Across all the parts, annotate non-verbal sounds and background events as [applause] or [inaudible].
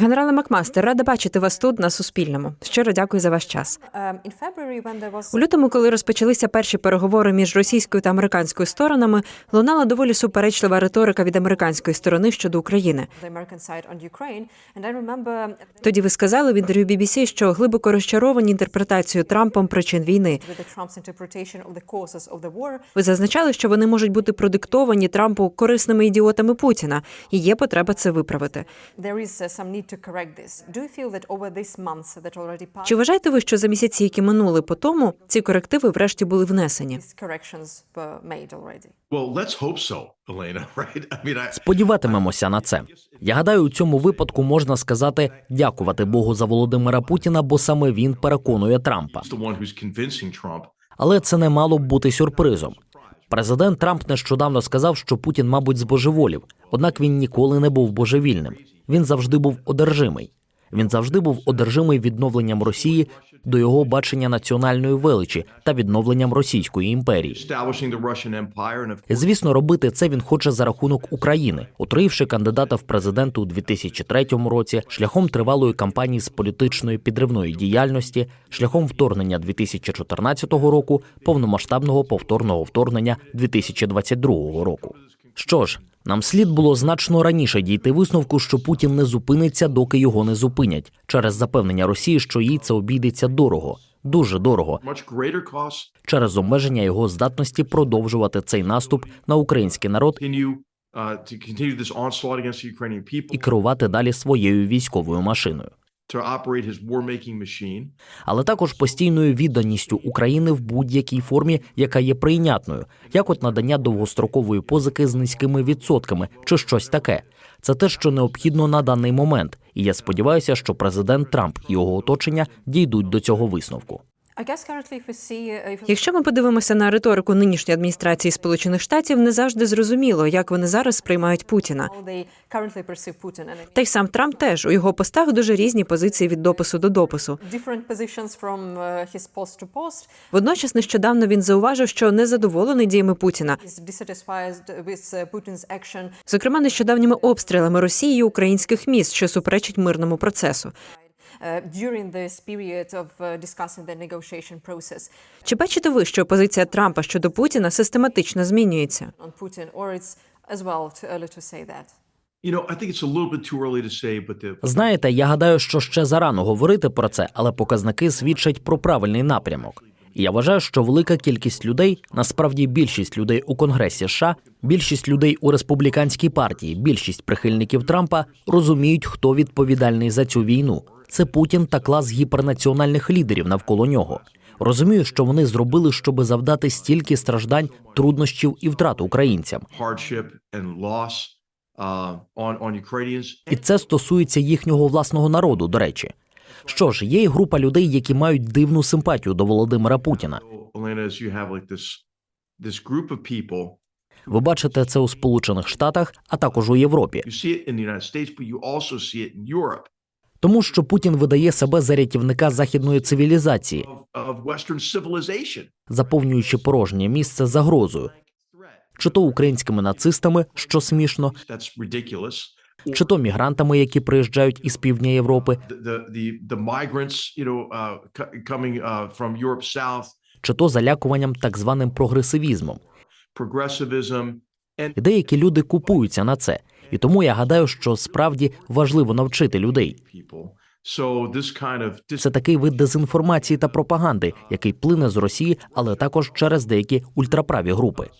Генерале Макмастер, рада бачити вас тут на Суспільному. Щиро дякую за ваш час. У лютому, коли розпочалися перші переговори між російською та американською сторонами, лунала доволі суперечлива риторика від американської сторони щодо України. Тоді ви сказали в інтерв'ю BBC, що глибоко розчаровані інтерпретацією Трампом причин війни. Ви зазначали, що вони можуть бути продиктовані Трампу корисними ідіотами Путіна, і є потреба це виправити. Чи вважаєте ви, що за місяці, які минули по тому, ці корективи врешті були внесені? Well, let's hope so, Elena, [laughs] right? I mean, I, Сподіватимемося на це. Я гадаю, у цьому випадку можна сказати дякувати Богу за Володимира Путіна, бо саме він переконує Трампа. Але це не мало б бути сюрпризом. Президент Трамп нещодавно сказав, що Путін, мабуть, збожеволів, однак він ніколи не був божевільним. Він завжди був одержимий. Він завжди був одержимий відновленням Росії до його бачення національної величі та відновленням Російської імперії. Звісно, робити це він хоче за рахунок України, отруївши кандидата в президенти у 2003 році, шляхом тривалої кампанії з політичної підривної діяльності, шляхом вторгнення 2014 року, повномасштабного повторного вторгнення 2022 року. Що ж, нам слід було значно раніше дійти висновку, що Путін не зупиниться, доки його не зупинять, через запевнення Росії, що їй це обійдеться дорого, дуже дорого, через обмеження його здатності продовжувати цей наступ на український народ uh, і керувати далі своєю військовою машиною, але також постійною відданістю України в будь-якій формі, яка є прийнятною, як от надання довгострокової позики з низькими відсотками чи щось таке. Це те, що необхідно на даний момент, і я сподіваюся, що президент Трамп і його оточення дійдуть до цього висновку. Якщо ми подивимося на риторику нинішньої адміністрації Сполучених Штатів, не завжди зрозуміло, як вони зараз сприймають Путіна. Та й сам Трамп теж у його постах дуже різні позиції від допису до допису. Водночас нещодавно він зауважив, що не задоволений діями Путіна, зокрема нещодавніми обстрілами Росією українських міст, що суперечить мирному процесу. During this period of uh, discussing the negotiation process Чи бачите ви, що позиція Трампа щодо Путіна систематично змінюється? on Putin, or it's as well too early to say that? Знаєте, я гадаю, що ще зарано говорити про це, але показники свідчать про правильний напрямок. І я вважаю, що велика кількість людей, насправді більшість людей у Конгресі США, більшість людей у республіканській партії, більшість прихильників Трампа розуміють, хто відповідальний за цю війну. Це Путін та клас гіпернаціональних лідерів навколо нього. Розумію, що вони зробили, щоби завдати стільки страждань, труднощів і втрат українцям. uh, І це стосується їхнього власного народу. До речі, що ж, є й група людей, які мають дивну симпатію до Володимира Путіна. Ви бачите це у Сполучених Штатах, а також у Європі, тому що Путін видає себе за рятівника західної цивілізації, заповнюючи порожнє місце загрозою, чи то українськими нацистами, що смішно, чи то мігрантами, які приїжджають із півдня Європи, чи то залякуванням так званим прогресивізмом. Деякі люди купуються на це. І тому я гадаю, що справді важливо навчити людей. Це такий вид дезінформації та пропаганди, який плине з Росії, але також через деякі ультраправі групи.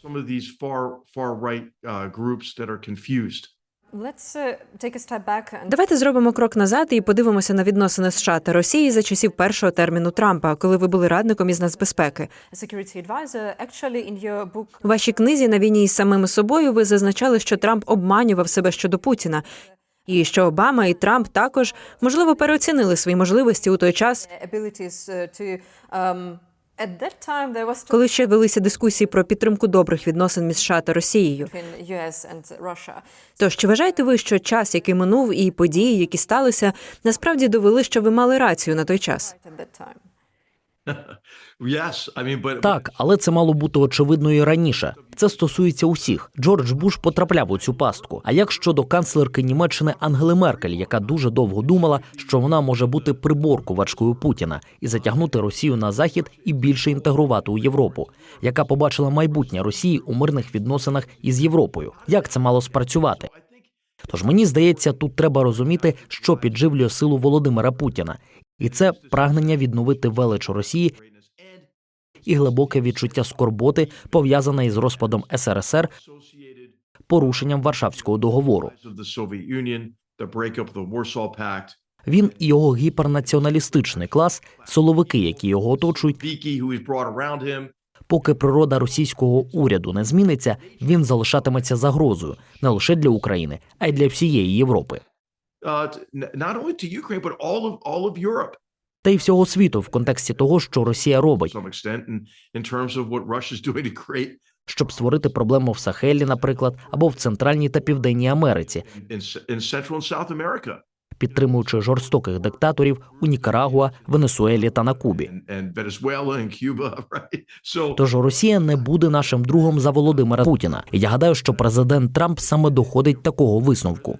And Давайте зробимо крок назад і подивимося на відносини США та Росії за часів першого терміну Трампа, коли ви були радником із нацбезпеки. У вашій книзі на війні із самими собою ви зазначали, що Трамп обманював себе щодо Путіна, і що Обама і Трамп також можливо переоцінили свої можливості у той час, коли ще велися дискусії про підтримку добрих відносин між США та Росією. Тож чи вважаєте ви, що час, який минув, і події, які сталися, насправді довели, що ви мали рацію на той час? [laughs] Так, але це мало бути очевидно і раніше. Це стосується усіх. Джордж Буш потрапляв у цю пастку. А як щодо канцлерки Німеччини Ангели Меркель, яка дуже довго думала, що вона може бути приборкувачкою Путіна і затягнути Росію на захід і більше інтегрувати у Європу, яка побачила майбутнє Росії у мирних відносинах із Європою. Як це мало спрацювати? Тож мені здається, тут треба розуміти, що підживлює силу Володимира Путіна, і це прагнення відновити велич Росії і глибоке відчуття скорботи, пов'язане із розпадом СРСР, порушенням Варшавського договору. Він і його гіпернаціоналістичний клас, соловики, які його оточують, поки природа російського уряду не зміниться, він залишатиметься загрозою не лише для України, а й для всієї Європи. Uh, not only to Ukraine, but all of all of Europe. Та й всього світу в контексті того, що Росія робить, [laughs] щоб створити проблему в Сахелі, наприклад, або в Центральній та Південній Америці, підтримуючи жорстоких диктаторів у Нікарагуа, Венесуелі та на Кубі. [laughs] Тож Росія не буде нашим другом за Володимира Путіна. Я гадаю, що президент Трамп саме доходить такого висновку.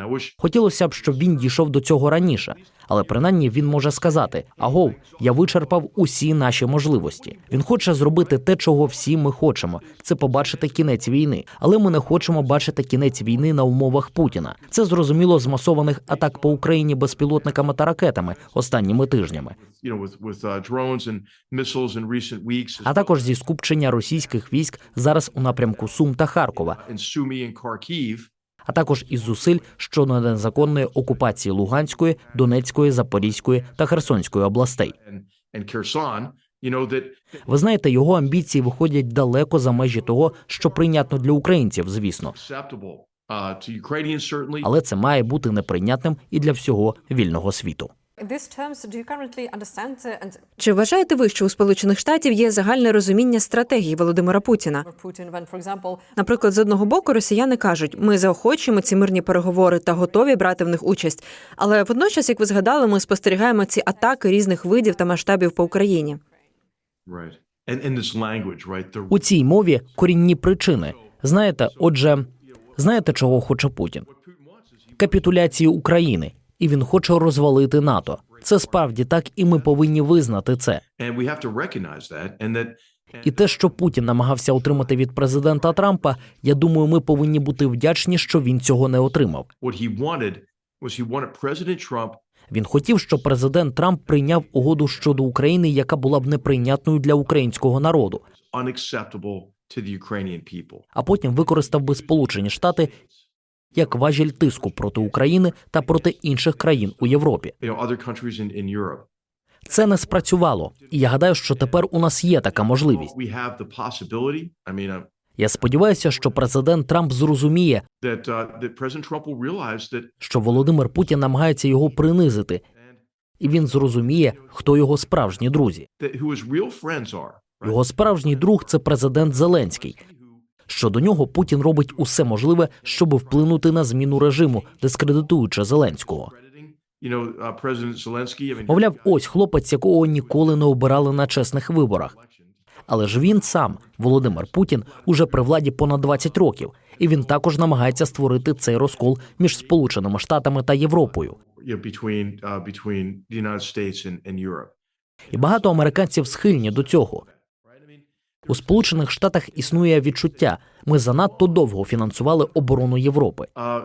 I wish Хотілося б, щоб він дійшов до цього раніше, але принаймні він може сказати: Агов, я вичерпав усі наші можливості. Він хоче зробити те, чого всі ми хочемо. Це побачити кінець війни. Але ми не хочемо бачити кінець війни на умовах Путіна. Це зрозуміло з масованих атак по Україні безпілотниками та ракетами останніми тижнями, uh, а також зі скупчення російських військ зараз у напрямку Сум та Харкова, а також із зусиль щодо незаконної окупації Луганської, Донецької, Запорізької та Херсонської областей. Ви знаєте, його амбіції виходять далеко за межі того, що прийнятно для українців, звісно, uh, але це має бути неприйнятним і для всього вільного світу. In these terms, do you currently understand and Чи вважаєте ви, що у Сполучених Штатів є загальне розуміння стратегії Володимира Путіна? for Putin when, for example, Наприклад, з одного боку росіяни кажуть, ми заохочуємо ці мирні переговори та готові брати в них участь. Але водночас, як ви згадали, ми спостерігаємо ці атаки різних видів та масштабів по Україні. Right. And in this language, right? The У цій мові корінні причини. Знаєте, отже, знаєте, чого хоче Путін? Капітуляції України, і він хоче розвалити НАТО. Це справді так, і ми повинні визнати це. І те, що Путін намагався отримати від президента Трампа, я думаю, ми повинні бути вдячні, що він цього не отримав. Він хотів, щоб президент Трамп прийняв угоду щодо України, яка була б неприйнятною для українського народу, а потім використав би Сполучені Штати як важіль тиску проти України та проти інших країн у Європі. Це не спрацювало, і я гадаю, що тепер у нас є така можливість. Uh, Я сподіваюся, що президент Трамп зрозуміє, uh, що Володимир Путін намагається його принизити, і він зрозуміє, хто його справжні друзі. Його справжній друг це президент Зеленський. Щодо нього Путін робить усе можливе, щоб вплинути на зміну режиму, дискредитуючи Зеленського. Uh, Мовляв, ось хлопець, якого ніколи не обирали на чесних виборах. Але ж він сам, Володимир Путін, уже при владі понад 20 років, і він також намагається створити цей розкол між Сполученими Штатами та Європою. uh. І багато американців схильні до цього. У Сполучених Штатах існує відчуття: ми занадто довго фінансували оборону Європи. Uh,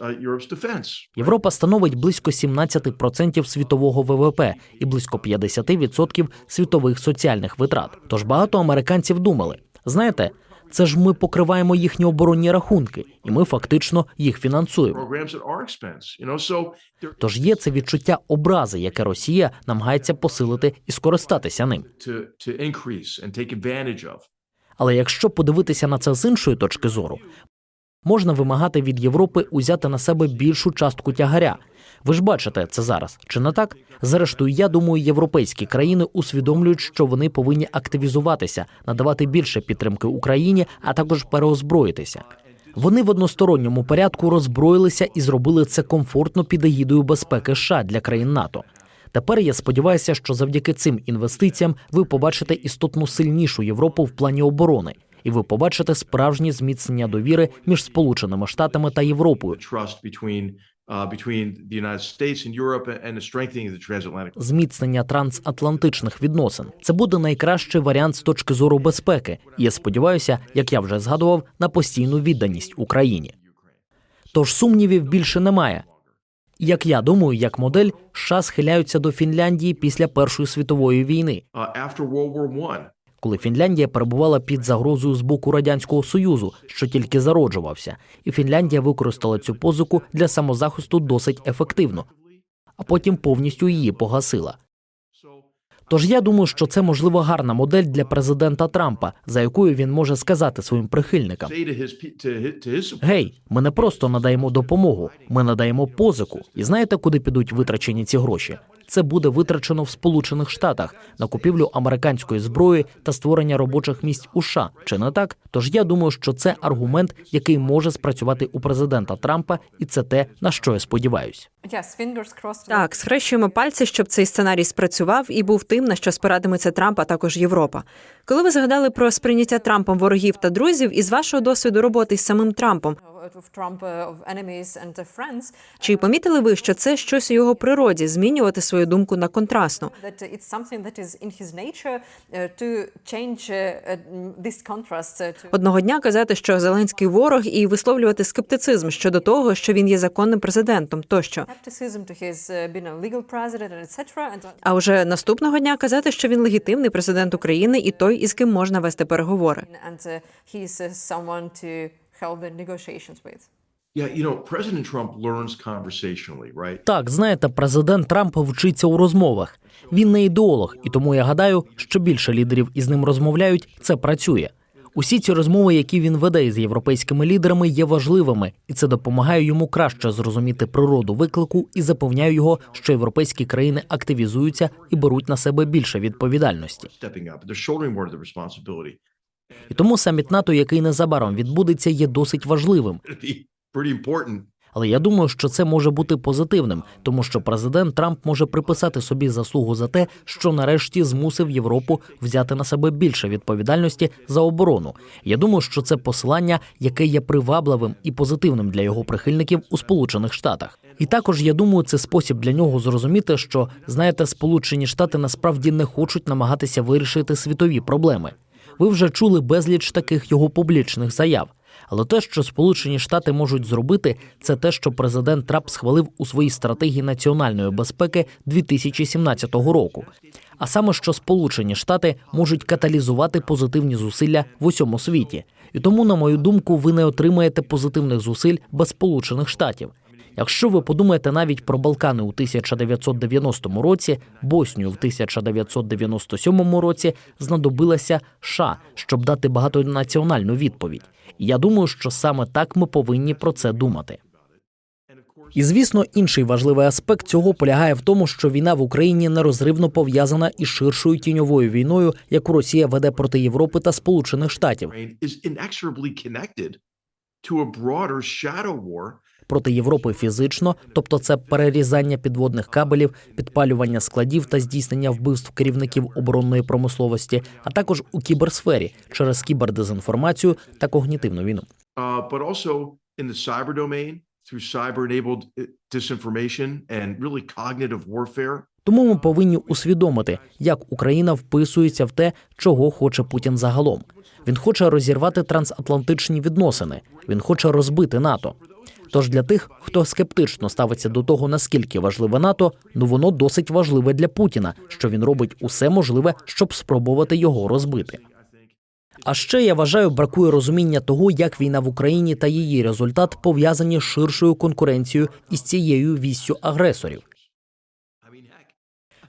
uh. Європа становить близько 17% світового ВВП і близько 50% світових соціальних витрат. Тож багато американців думали: знаєте, це ж ми покриваємо їхні оборонні рахунки, і ми фактично їх фінансуємо. Тож є це відчуття образи, яке Росія намагається посилити і скористатися ним. Але якщо подивитися на це з іншої точки зору, можна вимагати від Європи узяти на себе більшу частку тягаря. Ви ж бачите це зараз, чи не так? Зрештою, я думаю, європейські країни усвідомлюють, що вони повинні активізуватися, надавати більше підтримки Україні, а також переозброїтися. Вони в односторонньому порядку роззброїлися і зробили це комфортно під егідою безпеки США для країн НАТО. Тепер я сподіваюся, що завдяки цим інвестиціям ви побачите істотно сильнішу Європу в плані оборони, і ви побачите справжнє зміцнення довіри між Сполученими Штатами та Європою, Uh, зміцнення трансатлантичних відносин. Це буде найкращий варіант з точки зору безпеки. І я сподіваюся, як я вже згадував, на постійну відданість Україні. Тож сумнівів більше немає. Як я думаю, як модель США схиляються до Фінляндії після Першої світової війни, Коли Фінляндія перебувала під загрозою з боку радянського союзу, що тільки зароджувався, і Фінляндія використала цю позику для самозахисту досить ефективно, а потім повністю її погасила. Тож я думаю, що це можливо гарна модель для президента Трампа, за якою він може сказати своїм прихильникам: Гей, ми не просто надаємо допомогу, ми надаємо позику. І знаєте, куди підуть витрачені ці гроші? Це буде витрачено в Сполучених Штатах на купівлю американської зброї та створення робочих місць у США. Чи не так? Тож я думаю, що це аргумент, який може спрацювати у президента Трампа, і це те, на що я fingers. Так, схрещуємо пальці, щоб цей сценарій спрацював і був тим, на що спиратиметься Трамп, а також Європа. Коли ви згадали про сприйняття Трампом ворогів та друзів, із вашого досвіду роботи з самим Трампом, Uh, uh, friends, чи помітили ви, що це щось у його природі змінювати свою думку на контрастну? uh, uh, uh, uh, uh, to Одного дня казати, що Зеленський ворог, і висловлювати скептицизм щодо того, що він є законним президентом, тощо. uh, uh, А вже наступного дня казати, що він легітимний президент України і той, із ким можна вести переговори. Hold the negotiations with. yeah, you know, President Trump learns conversationally, right? Так, знаєте, президент Трамп вчиться у розмовах. Він не ідеолог, і тому я гадаю, що більше лідерів із ним розмовляють, це працює. Усі ці розмови, які він веде із європейськими лідерами, є важливими, і це допомагає йому краще зрозуміти природу виклику і запевняю його, що європейські країни активізуються і беруть на себе більше відповідальності. Stepping up, they're shouldering more of the responsibility. І тому саміт НАТО, який незабаром відбудеться, є досить важливим. Але я думаю, що це може бути позитивним, тому що президент Трамп може приписати собі заслугу за те, що нарешті змусив Європу взяти на себе більше відповідальності за оборону. Я думаю, що це посилання, яке є привабливим і позитивним для його прихильників у Сполучених Штатах. І також я думаю, це спосіб для нього зрозуміти, що знаєте, Сполучені Штати насправді не хочуть намагатися вирішити світові проблеми. Ви вже чули безліч таких його публічних заяв. Але те, що Сполучені Штати можуть зробити, це те, що президент Трамп схвалив у своїй стратегії національної безпеки 2017 року. А саме, що Сполучені Штати можуть каталізувати позитивні зусилля в усьому світі. І тому, на мою думку, ви не отримаєте позитивних зусиль без Сполучених Штатів. Якщо ви подумаєте навіть про Балкани у 1990 році, Боснію в 1997 році знадобилася США, щоб дати багатонаціональну відповідь. І я думаю, що саме так ми повинні про це думати. І звісно, інший важливий аспект цього полягає в тому, що війна в Україні нерозривно пов'язана із ширшою тіньовою війною, яку Росія веде проти Європи та Сполучених Штатів. Проти Європи фізично, тобто це перерізання підводних кабелів, підпалювання складів та здійснення вбивств керівників оборонної промисловості, а також у кіберсфері через кібердезінформацію та когнітивну війну. uh, cyber-enabled uh, disinformation and really cognitive warfare. Тому ми повинні усвідомити, як Україна вписується в те, чого хоче Путін загалом. Він хоче розірвати трансатлантичні відносини. Він хоче розбити НАТО. Тож для тих, хто скептично ставиться до того, наскільки важливе НАТО, ну воно досить важливе для Путіна, що він робить усе можливе, щоб спробувати його розбити. А ще я вважаю, бракує розуміння того, як війна в Україні та її результат пов'язані з ширшою конкуренцією із цією віссю агресорів.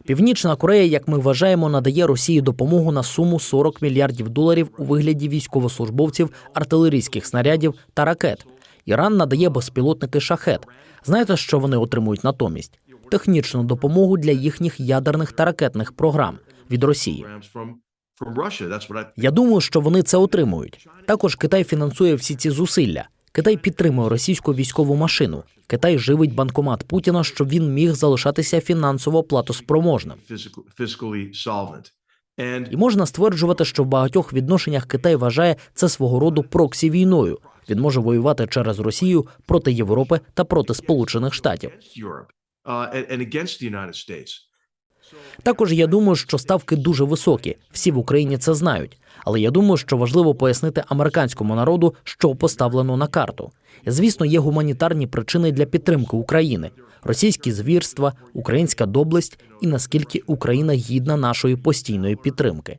Північна Корея, як ми вважаємо, надає Росії допомогу на суму 40 мільярдів доларів у вигляді військовослужбовців, артилерійських снарядів та ракет. Іран надає безпілотники шахет. Знаєте, що вони отримують натомість? Технічну допомогу для їхніх ядерних та ракетних програм від Росії. Я думаю, що вони це отримують. Також Китай фінансує всі ці зусилля. Китай підтримує російську військову машину. Китай живить банкомат Путіна, щоб він міг залишатися фінансово платоспроможним. І можна стверджувати, що в багатьох відношеннях Китай вважає це свого роду проксі війною. Він може воювати через Росію проти Європи та проти Сполучених Штатів. uh. Також я думаю, що ставки дуже високі. Всі в Україні це знають. Але я думаю, що важливо пояснити американському народу, що поставлено на карту. Звісно, є гуманітарні причини для підтримки України: російські звірства, українська доблесть і наскільки Україна гідна нашої постійної підтримки.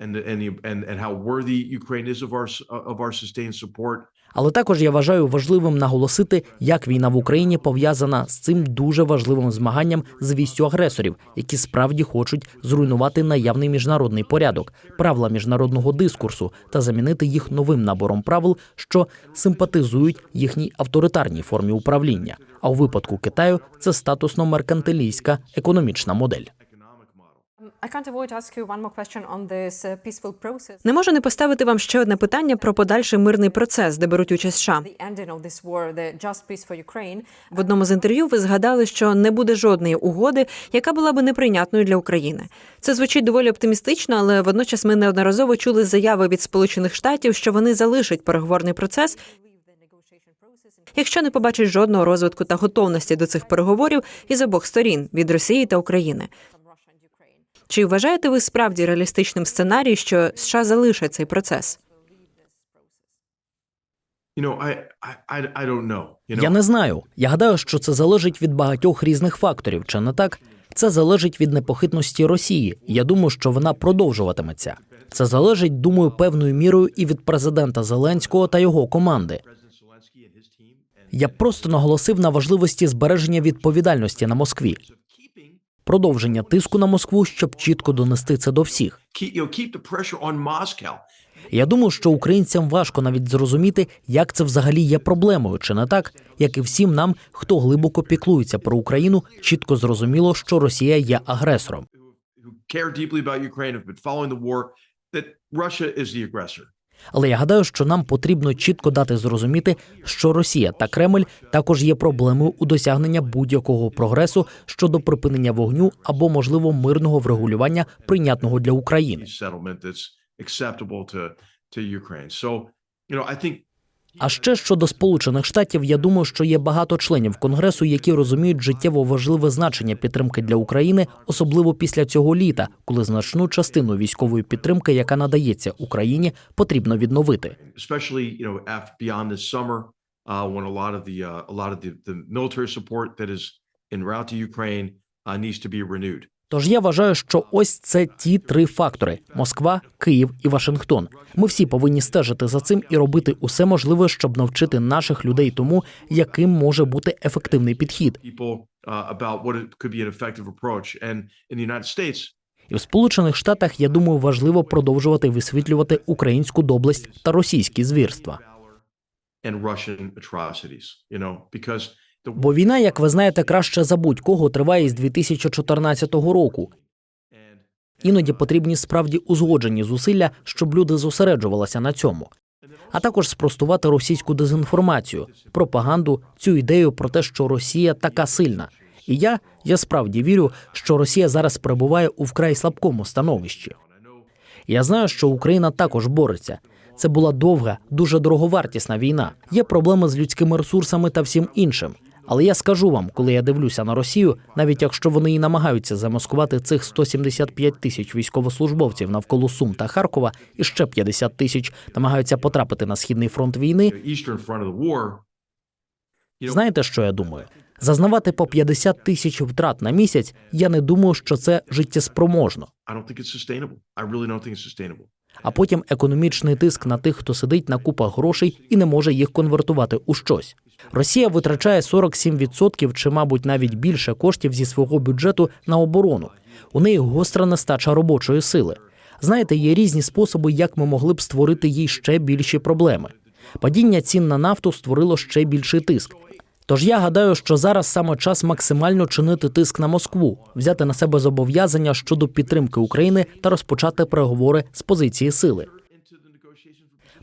Але також я вважаю важливим наголосити, як війна в Україні пов'язана з цим дуже важливим змаганням з вістю агресорів, які справді хочуть зруйнувати наявний міжнародний порядок, правила міжнародного дискурсу та замінити їх новим набором правил, що симпатизують їхній авторитарній формі управління. А у випадку Китаю це статусно-меркантилійська економічна модель. Не можу не поставити вам ще одне питання про подальший мирний процес, де беруть участь США. В одному з інтерв'ю ви згадали, що не буде жодної угоди, яка була би неприйнятною для України. Це звучить доволі оптимістично, але водночас ми неодноразово чули заяви від Сполучених Штатів, що вони залишать переговорний процес, якщо не побачать жодного розвитку та готовності до цих переговорів із обох сторін від Росії та України. Чи вважаєте ви справді реалістичним сценарій, що США залишать цей процес? Я не знаю. Я гадаю, що це залежить від багатьох різних факторів, чи не так? Це залежить від непохитності Росії. Я думаю, що вона продовжуватиметься. Це залежить, думаю, певною мірою і від президента Зеленського та його команди. Я просто наголосив на важливості збереження відповідальності на Москві, продовження тиску на Москву, щоб чітко донести це до всіх. Я думаю, що українцям важко навіть зрозуміти, як це взагалі є проблемою, чи не так? Як і всім нам, хто глибоко піклується про Україну, чітко зрозуміло, що Росія є агресором. Але я гадаю, що нам потрібно чітко дати зрозуміти, що Росія та Кремль також є проблемою у досягнення будь-якого прогресу щодо припинення вогню або можливо мирного врегулювання, прийнятного для України. А ще щодо Сполучених Штатів, я думаю, що є багато членів Конгресу, які розуміють життєво важливе значення підтримки для України, особливо після цього літа, коли значну частину військової підтримки, яка надається Україні, потрібно відновити. summer uh, uh, route to Ukraine uh, needs to be renewed. Тож я вважаю, що ось це ті три фактори: Москва, Київ і Вашингтон. Ми всі повинні стежити за цим і робити усе можливе, щоб навчити наших людей тому, яким може бути ефективний підхід. Uh, І в Сполучених Штатах я думаю, важливо продовжувати висвітлювати українську доблесть та російські звірства. and Russian atrocities. You know, because Бо війна, як ви знаєте, краще за будь-кого триває з 2014 року. Іноді потрібні справді узгоджені зусилля, щоб люди зосереджувалися на цьому. А також спростувати російську дезінформацію, пропаганду, цю ідею про те, що Росія така сильна. І я, я справді вірю, що Росія зараз перебуває у вкрай слабкому становищі. Я знаю, що Україна також бореться. Це була довга, дуже дороговартісна війна. Є проблеми з людськими ресурсами та всім іншим. Але я скажу вам, коли я дивлюся на Росію, навіть якщо вони і намагаються замаскувати цих 175 тисяч військовослужбовців навколо Сум та Харкова, і ще 50 тисяч намагаються потрапити на східний фронт війни. Знаєте, що я думаю? Зазнавати по 50 тисяч втрат на місяць. Я не думаю, що це життєспроможно. А потім економічний тиск на тих, хто сидить на купах грошей і не може їх конвертувати у щось. Росія витрачає 47% чи, мабуть, навіть більше коштів зі свого бюджету на оборону. У неї гостра нестача робочої сили. Знаєте, є різні способи, як ми могли б створити їй ще більші проблеми. Падіння цін на нафту створило ще більший тиск. Тож я гадаю, що зараз саме час максимально чинити тиск на Москву, взяти на себе зобов'язання щодо підтримки України та розпочати переговори з позиції сили.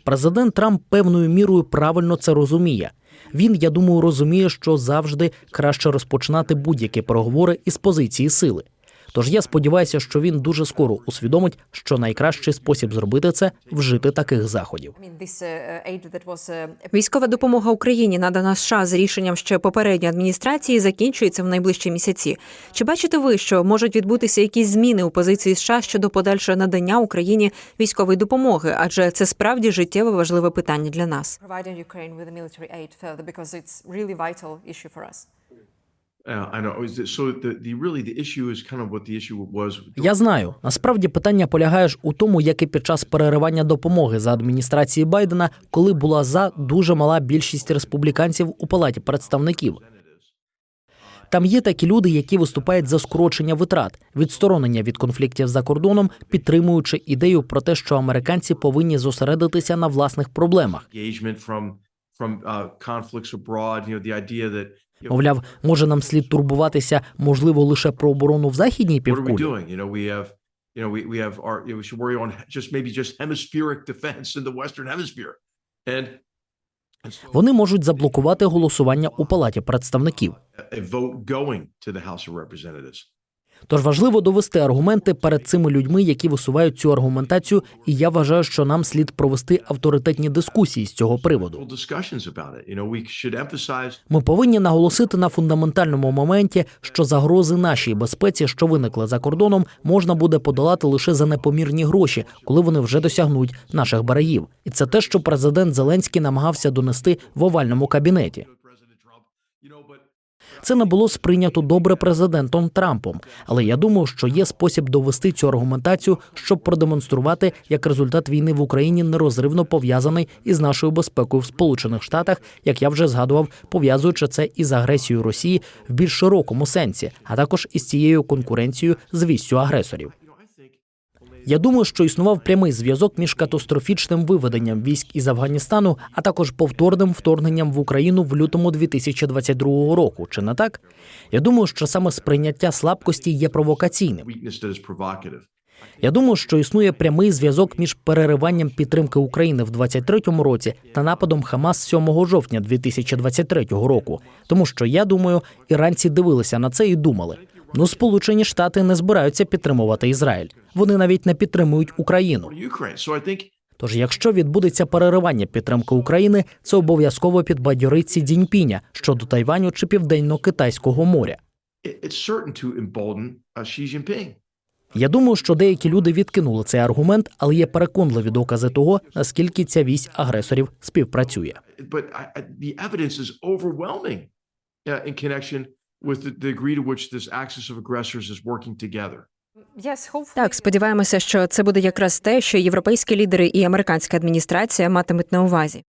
Президент Трамп певною мірою правильно це розуміє. Він, я думаю, розуміє, що завжди краще розпочинати будь-які переговори із позиції сили. Тож я сподіваюся, що він дуже скоро усвідомить, що найкращий спосіб зробити це вжити таких заходів. Uh, uh, Військова допомога Україні надана США з рішенням ще попередньої адміністрації закінчується в найближчі місяці. Чи бачите ви, що можуть відбутися якісь зміни у позиції США щодо подальшого надання Україні військової допомоги? Адже це справді життєво важливе питання для нас. Я знаю. Насправді питання полягає ж у тому, як і під час переривання допомоги за адміністрації Байдена, коли була за дуже мала більшість республіканців у палаті представників. Там є такі люди, які виступають за скорочення витрат, відсторонення від конфліктів за кордоном, підтримуючи ідею про те, що американці повинні зосередитися на власних проблемах. Uh, Мовляв, може нам слід турбуватися, можливо, лише про оборону в західній what are we півкулі. doing? You know, we have you know we we have our you know, we should worry on just maybe just hemispheric defense in the Western Hemisphere, and, and so Вони можуть заблокувати голосування у палаті представників. a vote going to the House of Representatives. Тож важливо довести аргументи перед цими людьми, які висувають цю аргументацію, і я вважаю, що нам слід провести авторитетні дискусії з цього приводу. Ми повинні наголосити на фундаментальному моменті, що загрози нашій безпеці, що виникли за кордоном, можна буде подолати лише за непомірні гроші, коли вони вже досягнуть наших берегів. І це те, що президент Зеленський намагався донести в овальному кабінеті. President Trump. You know, but Це не було сприйнято добре президентом Трампом, але я думаю, що є спосіб довести цю аргументацію, щоб продемонструвати, як результат війни в Україні нерозривно пов'язаний із нашою безпекою в Сполучених Штатах, як я вже згадував, пов'язуючи це із агресією Росії в більш широкому сенсі, а також із цією конкуренцією з вістю агресорів. Я думаю, що існував прямий зв'язок між катастрофічним виведенням військ із Афганістану, а також повторним вторгненням в Україну в лютому 2022 року. Чи не так? Я думаю, що саме сприйняття слабкості є провокаційним. Я думаю, що існує прямий зв'язок між перериванням підтримки України в 23-му році та нападом Хамас 7 жовтня 2023 року. Тому що я думаю, іранці дивилися на це і думали. Ну, Сполучені Штати не збираються підтримувати Ізраїль. Вони навіть не підтримують Україну. Тож, якщо відбудеться переривання підтримки України, це обов'язково підбадьорить Сі Цзіньпіня щодо Тайваню чи південно-китайського моря. Я думаю, що деякі люди відкинули цей аргумент, але є переконливі докази того, наскільки ця вісь агресорів співпрацює. Uh, with the, degree to which this axis of aggressors is working together. Yes, hopefully. Так, сподіваємося, що це буде якраз те, що європейські лідери і американська адміністрація матимуть на увазі.